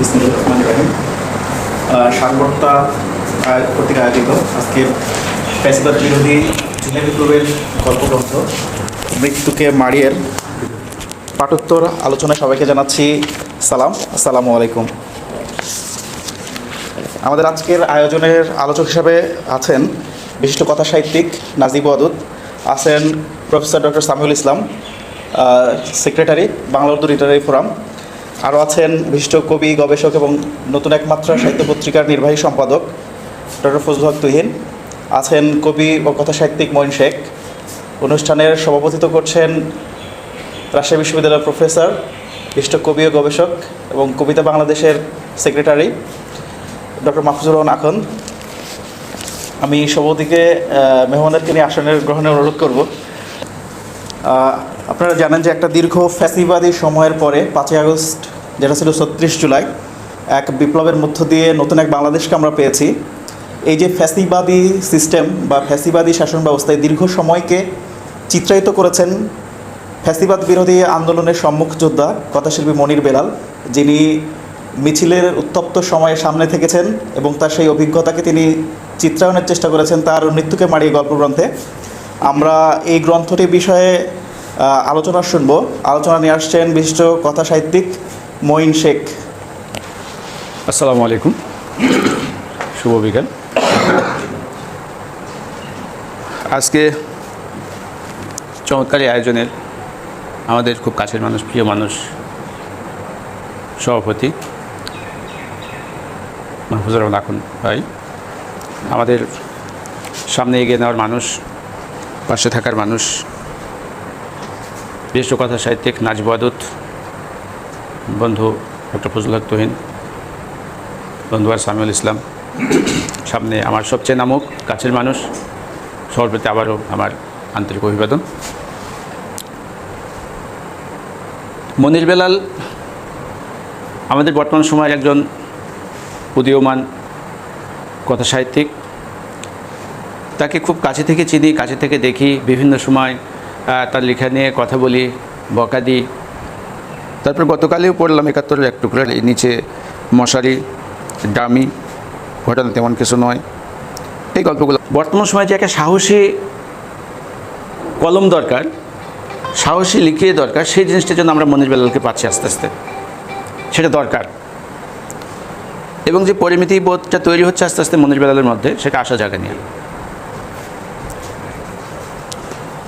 বিসমিল্লাহির রহমানির রহিম। সারবর্তা কর্তৃক আয়োজিত আজকে ফ্যাসিবাদ বিরোধী জুলাই বিপ্লবের গল্পগ্রন্থ, মৃত্যুকে মারিয়ের পাঠোত্তর আলোচনায় সবাইকে জানাচ্ছি সালাম, আসসালামু আলাইকুম। আমাদের আজকের আয়োজনের আলোচক হিসাবে আছেন বিশিষ্ট কথা সাহিত্যিক নাজিব ওয়াদুদ আছেন professor doctor Samiul Islam secretary Bangla Urdu literary forum আরও আছেন বিশিষ্ট কবি, গবেষক এবং নতুন একমাত্রা সাহিত্য পত্রিকার নির্বাহী সম্পাদক ডক্টর ফজল হক তুহিন। আছেন কবি ও কথা সাহিত্যিক মঈন শেখ। অনুষ্ঠানের সভাপতিত্ব করছেন রাজশাহী বিশ্ববিদ্যালয়ের প্রফেসর, বিশিষ্ট কবি ও গবেষক এবং কবিতা বাংলাদেশের সেক্রেটারি ডক্টর মাহফুজুর রহমান আখন আমি সভাপতিকে মেহমানদেরকে নিয়ে আসনের গ্রহণের অনুরোধ করব। আপনারা জানেন যে একটা দীর্ঘ ফ্যাসিবাদী সময়ের পরে পাঁচই আগস্ট যেটা ছিল ছত্রিশ জুলাই, এক বিপ্লবের মধ্য দিয়ে নতুন এক বাংলাদেশকে আমরা পেয়েছি। এই যে ফ্যাসিবাদী সিস্টেম বা ফ্যাসিবাদী শাসন ব্যবস্থায় দীর্ঘ সময়কে চিত্রায়িত করেছেন ফ্যাসিবাদ বিরোধী আন্দোলনের সম্মুখ যোদ্ধা, কথাশিল্পী মনির বেলাল, যিনি মিছিলের উত্তপ্ত সময়ে সামনে থেকেছেন এবং তার সেই অভিজ্ঞতাকে তিনি চিত্রায়নের চেষ্টা করেছেন তার মৃত্যুকে মারিয়ে গল্পগ্রন্থে আমরা এই গ্রন্থটি বিষয়ে আলোচনা শুনব। আলোচনা নিয়ে আসছেন বিশিষ্ট কথা সাহিত্যিক মঈন শেখ। আসসালামু আলাইকুম। শুভ বিকাল। আজকে চমৎকারী আয়োজনের আমাদের খুব কাছের মানুষ, প্রিয় মানুষ, সভাপতি মাহফুজুর রহমান আখুন ভাই। আমাদের সামনে এগিয়ে নেওয়ার মানুষ, পাশে থাকার মানুষ বিশিষ্ট কথা সাহিত্যিক নাজিব আদত বন্ধু ডক্টর ফজল হক তুহিন বন্ধুয়ার সামিউল ইসলাম, সামনে আমার সবচেয়ে নামক, কাছের মানুষ প্রতি আবারও আমার আন্তরিক অভিবাদন। মনির বেলাল, আমাদের বর্তমান সময়ের একজন উদীয়মান কথা সাহিত্যিক তাকে খুব কাছে থেকে চিনি, কাছে থেকে দেখি, বিভিন্ন সময় তার লেখা নিয়ে কথা বলি, বকা দিই। তারপর গতকালেও পড়লাম একাত্তরের এক টুকরা, এই নিচে মশারি, ডামি, ঘটনা তেমন কিছু নয়। এই গল্পগুলো বর্তমান সময়ে যে একটা সাহসী কলম দরকার, সাহসী লিখিয়ে দরকার, সেই জিনিসটার জন্য আমরা মনির বেলালকে পাচ্ছি আস্তে আস্তে। সেটা দরকার। এবং যে পরিমিতি বোধটা তৈরি হচ্ছে আস্তে আস্তে মনির বেলালের মধ্যে, সেটা আসা জায়গা নিয়ে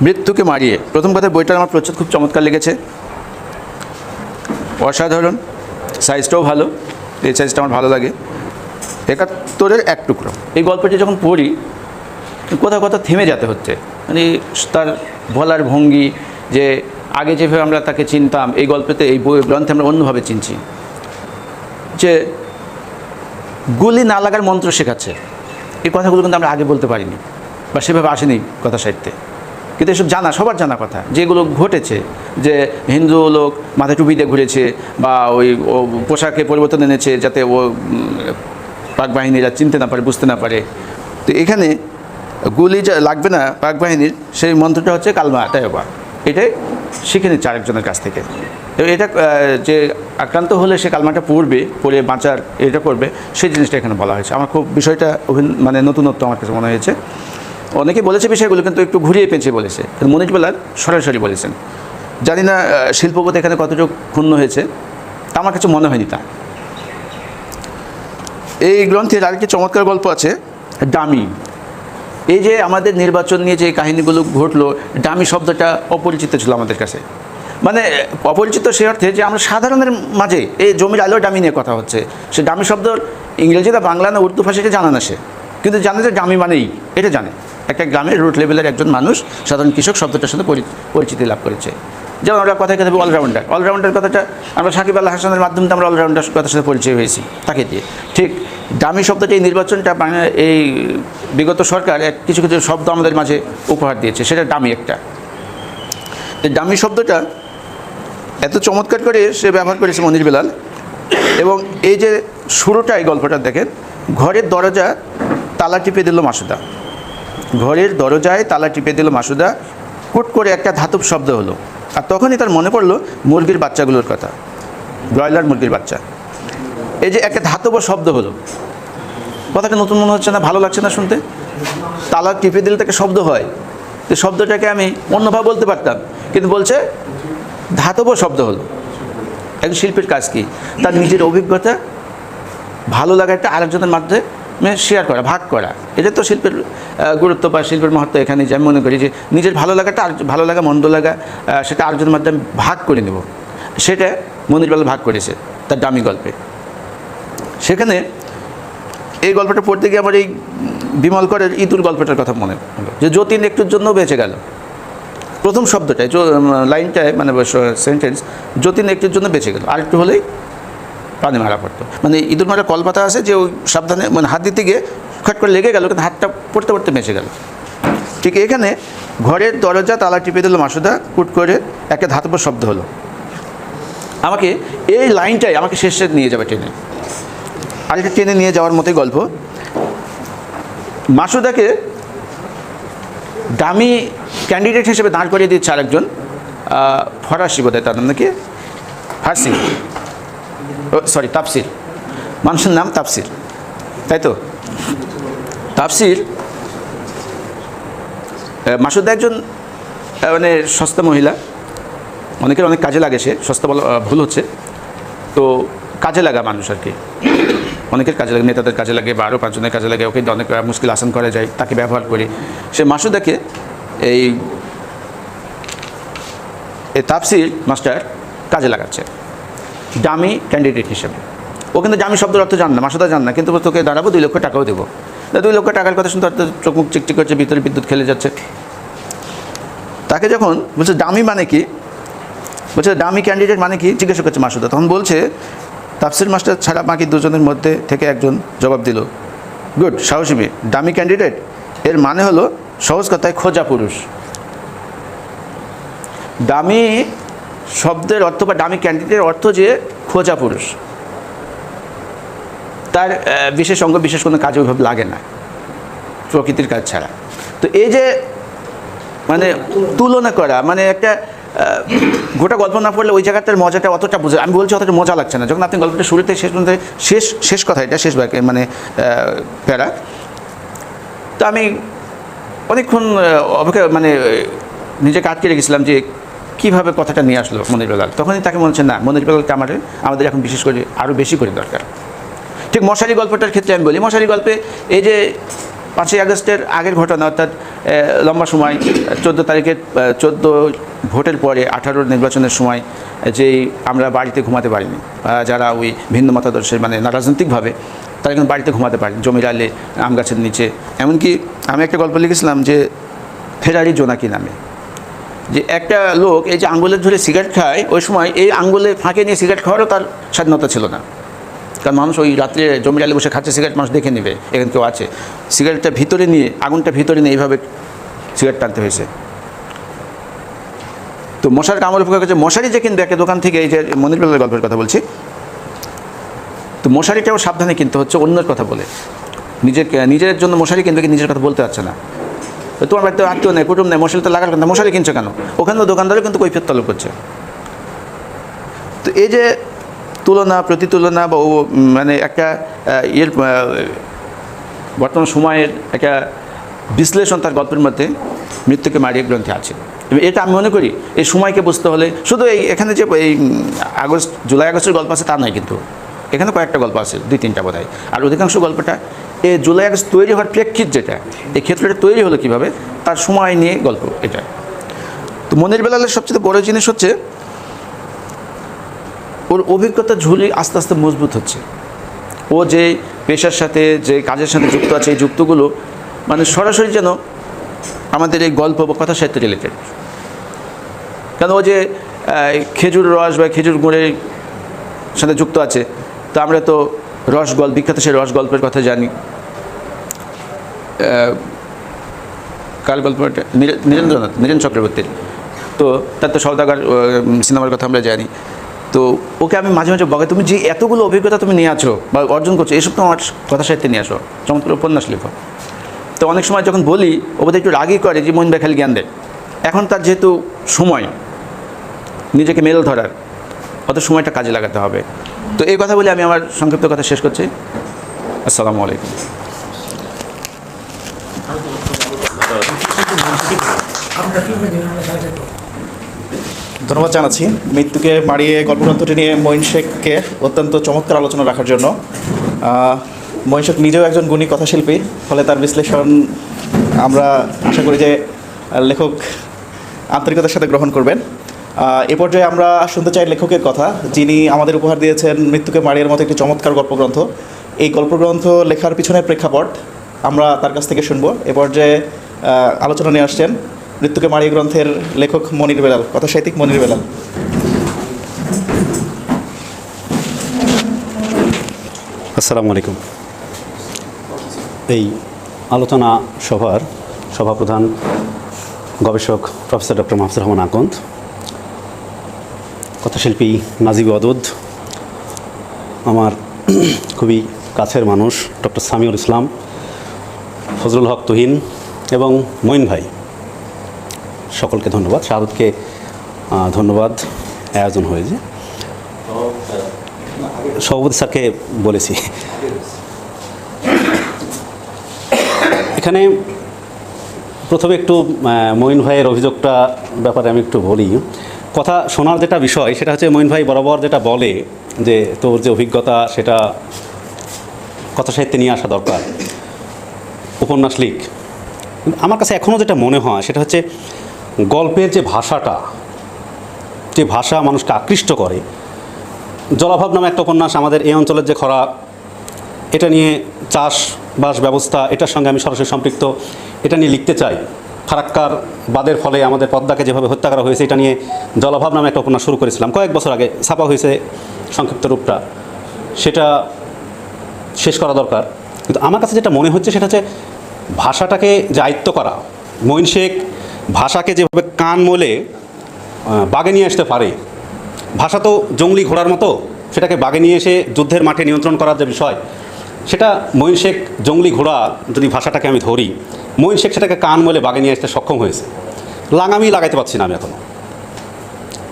মৃত্যুকে মারিয়ে, প্রথম কথা বইটার আমার প্রচুর খুব চমৎকার লেগেছে। অসাধারণ। সাইজটাও ভালো, এই সাইজটা আমার ভালো লাগে। একাত্তরের এক টুকরো। এই গল্পটি যখন পড়ি, কোথাও কোথাও থেমে যেতে হচ্ছে। মানে তার বলার ভঙ্গি যে আগে যেভাবে আমরা তাকে চিনতাম, এই গল্পেতে, এই বই গ্রন্থে আমরা অন্যভাবে চিনছি। যে গুলি না লাগার মন্ত্র শেখাচ্ছে। এই কথাগুলো কিন্তু আমরা আগে বলতে পারিনি, বা সেভাবে আসেনি কথা সাহিত্যে। কিন্তু এসব জানা, সবার জানা কথা, যেগুলো ঘটেছে, যে হিন্দু লোক মাথা টুপিতে ঘুরেছে বা ওই, ও পোশাকে পরিবর্তন এনেছে যাতে ও পাক বাহিনীরা চিনতে না পারে, বুঝতে না পারে। তো এখানে গুলি যা লাগবে না পাক বাহিনীর, সেই মন্ত্রটা হচ্ছে কালমা তাইবা এটাই শিখে নিচ্ছে আরেকজনের কাছ থেকে। তো এটা যে আক্রান্ত হলে সে কালমাটা পড়বে, পড়ে বাঁচার এটা করবে, সেই জিনিসটা এখানে বলা হয়েছে। আমার খুব বিষয়টা মানে নতুনত্ব আমার কাছে মনে হয়েছে। অনেকে বলেছে বিষয়গুলো, কিন্তু একটু ঘুরিয়ে পেঁচে বলেছে। মনির বেলার সরাসরি বলেছেন। জানি না শিল্পবোধ এখানে কতটুকু ক্ষুণ্ণ হয়েছে, তা আমার কাছে মনে হয়নি তা। এই গ্রন্থের আরেকটি চমৎকার গল্প আছে, ডামি। এই যে আমাদের নির্বাচন নিয়ে যে কাহিনীগুলো ঘটলো, ডামি শব্দটা অপরিচিত ছিল আমাদের কাছে। মানে অপরিচিত সে অর্থে যে আমরা সাধারণের মাঝে, এই জমির আলো ডামি নিয়ে কথা হচ্ছে। সে ডামি শব্দ ইংরেজি না বাংলা না উর্দু ভাষাকে জানা না সে। কিন্তু জানে যে ডামি মানেই, এটা জানে। একটা গ্রামের রুট লেভেলের একজন মানুষ সাধারণ কৃষক শব্দটার সাথে পরি- পরিচিতি লাভ করেছে। যেমন আমরা কথায় কথা অলরাউন্ডার অলরাউন্ডার কথাটা, আমরা সাকিব আল্লাহ হাসানের মাধ্যমে আমরা অলরাউন্ডার কথার সাথে পরিচয় হয়েছি, তাকে দিয়ে। ঠিক, দামি শব্দটা এই নির্বাচনটা বাংলা এই বিগত সরকার এক কিছু কিছু শব্দ আমাদের মাঝে উপহার দিয়েছে, সেটা দামি একটা। দামি শব্দটা এত চমৎকার করে সে ব্যবহার করেছে মনির বেলাল। এবং এই যে শুরুটা এই গল্পটা দেখেন, ঘরের দরজা তালা টিপে দিল মাসুদা। ঘরের দরজায় তালা টিপে দিল মাসুদা। হুট করে একটা ধাতব শব্দ হলো। আর তখনই তার মনে পড়ল মুরগির বাচ্চাগুলোর কথা। ব্রয়লার মুরগির বাচ্চা। এই যে একটা ধাতব শব্দ হলো। কথাটা নতুন মনে হচ্ছে না, ভালো লাগছে না শুনতে? তালা টিপে দিলে তাকে শব্দ হয়। তো শব্দটাকে আমি অন্যভাবে বলতে পারতাম। কিন্তু বলছে, ধাতব শব্দ হলো। একজন শিল্পীর কাজ কি? তার নিজের অভিজ্ঞতা, ভালো লাগাটা আরেকজনের মাধ্যমে শেয়ার করা, ভাগ করা। এটা তো শিল্পের গুরুত্ব বা শিল্পের মহত্ব এখানে যে আমি মনে করি যে নিজের ভালো লাগাটা আর ভালো লাগা, মন্দ লাগা সেটা আরেকজনের মাধ্যমে ভাগ করে নেব। সেটা মনিরবাল ভাগ করেছে তার দামি গল্পে। সেখানে এই গল্পটা পড়তে গিয়ে আমার এই বিমল করের ইঁদুর গল্পটার কথা মনে হলো। যে যতীন একটুর জন্য বেঁচে গেল। প্রথম শব্দটায় লাইনটায় মানে সেন্টেন্স যতীন একটুর জন্য বেঁচে গেল। আরেকটু হলেই প্রাণে মারা পড়তো। মানে ইঁদুর মারা কলপাতা আছে যে ওই সাবধানে মানে হাত দিতে গিয়ে খট করে লেগে গেল, কিন্তু হাতটা পড়তে পড়তে বেঁচে গেল। ঠিক এখানে ঘরের দরজা তালা টিপে দিল মাসুদা, কুট করে একটা ধাতব শব্দ হলো। আমাকে এই লাইনটাই আমাকে শেষে নিয়ে যাবে ট্রেনে আরেকটা ট্রেনে নিয়ে যাওয়ার মতোই গল্প। মাসুদাকে দামি ক্যান্ডিডেট হিসেবে দাঁড় করিয়ে দিচ্ছে আরেকজন ফরাসি বোধহয় তার নাম নাকি? ফার্সি। সরি তাপসির মানুষের নাম তাপসির তাই তো? তাপসির মাসুদা একজন মানে সস্তা মহিলা। অনেকের অনেক কাজে লাগে সে, সস্তা বলা ভুল হচ্ছে। তো কাজে লাগা মানুষ আর কি। অনেকের কাজে লাগে, নেতাদের কাজে লাগে বা আরও পাঁচজনের কাজে লাগে, ওকে অনেক মুশকিল আসান করা যায়, তাকে ব্যবহার করি। সে মাসুদাকে এই তাপসির মাস্টার কাজে লাগাচ্ছে। দামি ক্যান্ডিডেট হিসেবে। ও কিন্তু দামি শব্দের অর্থ জান না, মাসুদা জান না, কিন্তু তোকে দাঁড়াবো দুই লক্ষ টাকাও দেবো। দুই লক্ষ টাকার কথা শুনতে চোখ মুখ চিকচিক করছে ভিতরে বিদ্যুৎ খেলে যাচ্ছে। তাকে যখন বলছে দামি মানে কি? বলছে দামি ক্যান্ডিডেট মানে কি? জিজ্ঞাসা করছে মাসুদা, তখন বলছে, তাফসির মাস্টার ছাড়া বাকি দুজনের মধ্যে থেকে একজন জবাব দিল। গুড, সাহসী মেয়ে, দামি ক্যান্ডিডেট এর মানে হলো সহজ কথায় খোঁজা পুরুষ। দামি শব্দের অর্থ বা দামি ক্যান্ডিডেটের অর্থ যে খোঁজা পুরুষ। তার বিশেষ অঙ্গ বিশেষ কোনো কাজে ওইভাবে লাগে না, প্রকৃতির কাজ ছাড়া। তো এই যে মানে তুলনা করা মানে একটা গোটা গল্প না পড়লে ওই জায়গাটার মজাটা অতটা বুঝে, আমি বলছি অতটা মজা লাগছে না। যখন আপনি গল্পটা শুরুতে শেষ পর্যন্ত, শেষ শেষ কথা এটা, শেষ বাক্যে মানে প্যারা। তো আমি অনেকক্ষণ অপেক্ষা মানে নিজেকে আটকে রেখেছিলাম যে কীভাবে কথাটা নিয়ে আসলো মনির বেলাল? তখনই তাকে মনে হচ্ছে, না, মনির বেলালকে আমাদের আমাদের এখন বিশেষ করে আরও বেশি করে দরকার। ঠিক মশারি গল্পটার ক্ষেত্রে আমি বলি, মশারি গল্পে এই যে পাঁচই আগস্টের আগের ঘটনা, অর্থাৎ লম্বা সময়, চোদ্দ তারিখের চোদ্দ ভোটের পরে আঠারোর নির্বাচনের সময়, যেই আমরা বাড়িতে ঘুমাতে পারিনি যারা ওই ভিন্ন মতাদর্শের মানে রাজনৈতিকভাবে, তারা কিন্তু বাড়িতে ঘুমাতে পারেন, জমির আলে, আম গাছের নিচে। এমনকি আমি একটা গল্প লিখেছিলাম যে, ফেরারি জোনাকি নামে। যে একটা লোক এই যে আঙ্গুলের ধরে সিগারেট খায়, ওই সময় এই আঙ্গুলে ফাঁকে নিয়ে সিগারেট খাওয়ারও তার স্বাধীনতা ছিল না। কারণ মানুষ ওই রাত্রে জমির আলে বসে খাচ্ছে, সিগারেট মানুষ দেখে নেবে, এখানে কেউ আছে। সিগারেটটা ভিতরে নিয়ে, আগুনটা ভিতরে নিয়ে এইভাবে সিগারেট টানতে হয়েছে। তো মশার কামড় উপকার করছে। মশারি যে কিনবে, একটা দোকান থেকে এই যে মনির বেলার গল্পের কথা বলছি। তো মশারিটাও সাবধানে কিনতে হচ্ছে, অন্যের কথা বলে। নিজের নিজের জন্য মশারি কিনবে কি নিজের কথা বলতে পারছে না। তোমার বাড়িতে আত্মীয় নেই, কুটুম নেই, মশারি তো লাগার কথা মশারি কিনছো কেন? ওখানেও দোকানদারও কিন্তু কৈফিয়ত তলব করছে। তো এই যে তুলনা, প্রতিতুলনা বা মানে একটা ইয়ের বর্তমান সময়ের একটা বিশ্লেষণ তার গল্পের মধ্যে মৃত্যুকে মারিয়ে গ্রন্থে আছে। এটা আমি মনে করি, এই সময়কে বুঝতে হলে, শুধু এই, এখানে যে এই আগস্ট, জুলাই আগস্টের গল্প আছে তা নয় কিন্তু। এখানে কয়েকটা গল্প আছে, দুই তিনটা বোধ আর অধিকাংশ গল্পটা এই জুলাই আগস্ট তৈরি হওয়ার প্রেক্ষিত যেটা, এই ক্ষেত্রটা তৈরি হলো কীভাবে, তার সময় নিয়ে গল্প এটা। তো মনের বেলালের সবচেয়ে বড় জিনিস হচ্ছে, ওর অভিজ্ঞতা ঝুলি আস্তে আস্তে মজবুত হচ্ছে। ও যে পেশার সাথে, যে কাজের সাথে যুক্ত আছে, এই যুক্তগুলো মানে সরাসরি যেন আমাদের এই গল্প বা কথা সাহিত্য রিলেটেড। কেন ও যে খেজুর রস বা খেজুর গুঁড়ের সাথে যুক্ত আছে, তো আমরা তো রস গল্প বিখ্যাত সেই রস গল্পের কথা জানি। কাল গল্প নীরে- নীরেন্দ্রনাথ, নীরেন চক্রবর্তীর। তো তার তো সৌদাগর সিনেমার কথা আমরা জানি। তো ওকে আমি মাঝে মাঝে বকে, তুমি যে এতগুলো অভিজ্ঞতা তুমি নিয়ে আছো বা অর্জন করছ, এসব তো আমার কথা সাহিত্যে নিয়ে আসো। চমৎকার উপন্যাস লেখো। তো অনেক সময় যখন বলি, ও বোধহয় একটু রাগই করে যে মন বেখাল জ্ঞান দেয়। এখন তার যেহেতু সময়, নিজেকে মেল ধরার অত সময়টা কাজে লাগাতে হবে। তো এই কথা বলে আমি আমার সংক্ষিপ্ত কথা শেষ করছি। আসসালামু আলাইকুম। ধন্যবাদ জানাচ্ছি। মৃত্যুকে মারিয়ে গল্পগ্রন্থটি নিয়ে মঈন শেখকে অত্যন্ত চমৎকার আলোচনা রাখার জন্য। মঈন শেখ নিজেও একজন গুণী কথাশিল্পী, ফলে তার বিশ্লেষণ আমরা আশা করি যে লেখক আন্তরিকতার সাথে গ্রহণ করবেন। এ পর্যায়ে আমরা শুনতে চাই লেখকের কথা। যিনি আমাদের উপহার দিয়েছেন মৃত্যুকে মারিয়ার মতো একটি চমৎকার গল্পগ্রন্থ। এই গল্পগ্রন্থ লেখার পিছনে প্রেক্ষাপট আমরা তার কাছ থেকে শুনব। এ পর্যায়ে আলোচনা নিয়ে আসছেন মৃত্যুকে মারিয়া গ্রন্থের লেখক মনির বেলাল, কথা সাহিত্যিক মনির বেলাল। আসসালামু আলাইকুম। এই আলোচনা সভার সভাপ্রধান গবেষক প্রফেসর ডক্টর মাহফুজুর রহমান আকন্দ কথাশিল্পী নাজিব অদুদ আমার খুবই কাছের মানুষ ডক্টর সামিউল ইসলাম ফজলুল হক তুহিন এবং মঈন ভাই। সকলকে ধন্যবাদ। শাহাদুতকে আহ, ধন্যবাদ। আয়োজন হয়েছে। সভাপতি স্যারকে বলেছি। এখানে প্রথমে একটু মঈন ভাইয়ের অভিযোগটা ব্যাপারে আমি একটু বলি। কথা শোনার যেটা বিষয়, সেটা হচ্ছে মঈন ভাই বরাবর যেটা বলে যে তোর যে অভিজ্ঞতা, সেটা কথা সাহিত্যে নিয়ে আসা দরকার। উপন্যাস লিখ। আমার কাছে এখনও যেটা মনে হয়, সেটা হচ্ছে গল্পের যে ভাষাটা, যে ভাষা মানুষকে আকৃষ্ট করে। জলাভাব নামে একটা উপন্যাস আমাদের এই অঞ্চলের যে খরা, এটা নিয়ে চাষবাস ব্যবস্থা, এটার সঙ্গে আমি সরাসরি সম্পৃক্ত, এটা নিয়ে লিখতে চাই। ফারাক্কার বাদের ফলে আমাদের পদ্মাকে যেভাবে হত্যা করা হয়েছে, এটা নিয়ে জলাভাব নামে একটা উপন্যাস শুরু করেছিলাম। কয়েক বছর আগে ছাপা হয়েছে সংক্ষিপ্ত রূপটা। সেটা শেষ করা দরকার। কিন্তু আমার কাছে যেটা মনে হচ্ছে সেটা হচ্ছে ভাষাটাকে যে আয়ত্ত করা, মঈন শেখ ভাষাকে যেভাবে কান মলে বাগে নিয়ে আসতে পারে, ভাষা তো জঙ্গলি ঘোড়ার মতো, সেটাকে বাগে নিয়ে এসে যুদ্ধের মাঠে নিয়ন্ত্রণ করার যে বিষয়, সেটা মঈন শেখ জঙ্গলি ঘোড়া যদি ভাষাটাকে আমি ধরি মঈন শেখ সেটাকে কান মলে বাগে নিয়ে আসতে সক্ষম হয়েছে। লাগামই লাগাইতে পারছি না আমি এখনও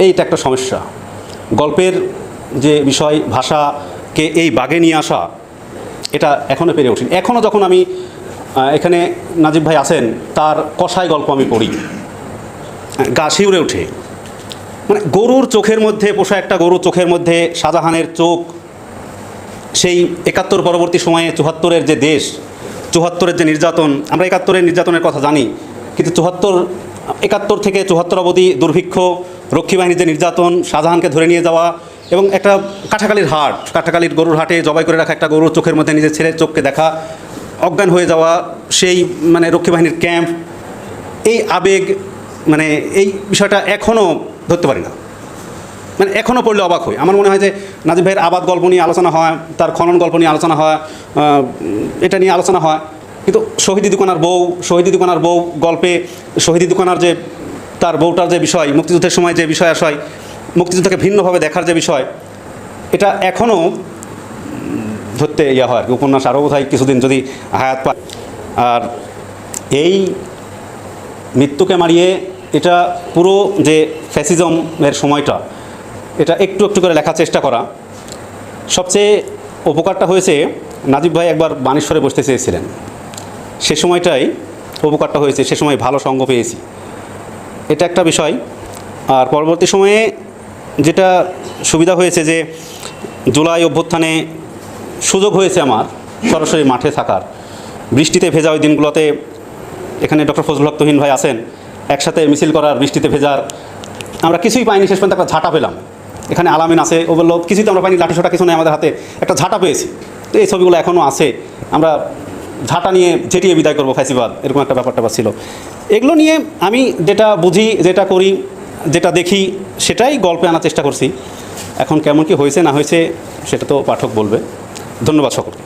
এইটা একটা সমস্যা। গল্পের যে বিষয়, ভাষাকে এই বাগে নিয়ে আসা, এটা এখনও পেরে ওঠেনি এখনও যখন আমি এখানে নাজিব ভাই আছেন, তার কষাই গল্প আমি পড়ি। গা শিউরে ওঠে মানে গরুর চোখের মধ্যে, পোষা একটা গরুর চোখের মধ্যে শাহজাহানের চোখ, সেই একাত্তর পরবর্তী সময়ে চুহাত্তরের যে দেশ চুহাত্তরের যে নির্যাতন, আমরা একাত্তরের নির্যাতনের কথা জানি, কিন্তু চুহাত্তর একাত্তর থেকে চুহাত্তর অবধি দুর্ভিক্ষ, রক্ষী বাহিনীর যে নির্যাতন, শাহজাহানকে ধরে নিয়ে যাওয়া এবং একটা কাঠাকালির হাট, কাঠাকালির গরুর হাটে জবাই করে রাখা একটা গরুর চোখের মধ্যে নিজের ছেলের চোখকে দেখা, অজ্ঞান হয়ে যাওয়া, সেই মানে রক্ষী বাহিনীর ক্যাম্প, এই আবেগ মানে এই বিষয়টা এখনও ধরতে পারি না। মানে এখনও পড়লে অবাক হই। আমার মনে হয় যে নাজিব ভাইয়ের আবাদ গল্প নিয়ে আলোচনা হয়, তার খনন গল্প নিয়ে আলোচনা হয় এটা নিয়ে আলোচনা হয়। কিন্তু শহীদি দুকানার বউ, শহীদি দুকানার বউ গল্পে শহীদি দুকানার যে, তার বউটার যে বিষয়, মুক্তিযুদ্ধের সময় যে বিষয় আশয় মুক্তিযুদ্ধকে ভিন্নভাবে দেখার যে বিষয়, এটা এখনও ধরতে ইয়া হয় আর কি। উপন্যাস আরও হয় কিছুদিন যদি হায়াত পায়। আর এই মৃত্যুকে মারিয়ে এটা পুরো যে ফ্যাসিজমের সময়টা এটা একটু একটু করে লেখার চেষ্টা করা। সবচেয়ে উপকারটা হয়েছে, নাজিব ভাই একবার বানেশ্বরে বসতে চেয়েছিলেন। সে সময়টাই উপকারটা হয়েছে, সে সময় ভালো সঙ্গ পেয়েছি। এটা একটা বিষয়। আর পরবর্তী সময়ে যেটা সুবিধা হয়েছে যে, জুলাই অভ্যুত্থানে সুযোগ হয়েছে আমার সরাসরি মাঠে থাকার। বৃষ্টিতে ভেজা ওই দিনগুলোতে এখানে ডক্টর ফজলুল হক তুহিন ভাই আছেন, একসাথে মিছিল করার, বৃষ্টিতে ভেজার। আমরা কিছুই পাইনি, শেষ পর্যন্ত একটা ঝাঁটা পেলাম। এখানে আলামিন আছে ও বলল কিছুই তো আমরা পাইনি, লাঠি ছোটা কিছু নেই আমাদের হাতে। একটা ঝাঁটা পেয়েছি। তো এই ছবিগুলো এখনও আছে। আমরা ঝাঁটা নিয়ে ঝেটিয়ে বিদায় করব, ফ্যাসিবাদ। এরকম একটা ব্যাপারটা ছিল। এগুলো নিয়ে আমি যেটা বুঝি, যেটা করি, যেটা দেখি, সেটাই গল্পে আনার চেষ্টা করছি। এখন কেমন কি হয়েছে, না হয়েছে, সেটা তো পাঠক বলবে। ধন্যবাদ সকলকে।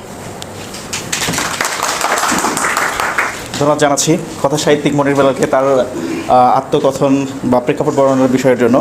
ধন্যবাদ জানাচ্ছি। কথা সাহিত্যিক মনির বেলালকে তার আত্মকথন বা প্রেক্ষাপট বর্ণনার বিষয়ের জন্য।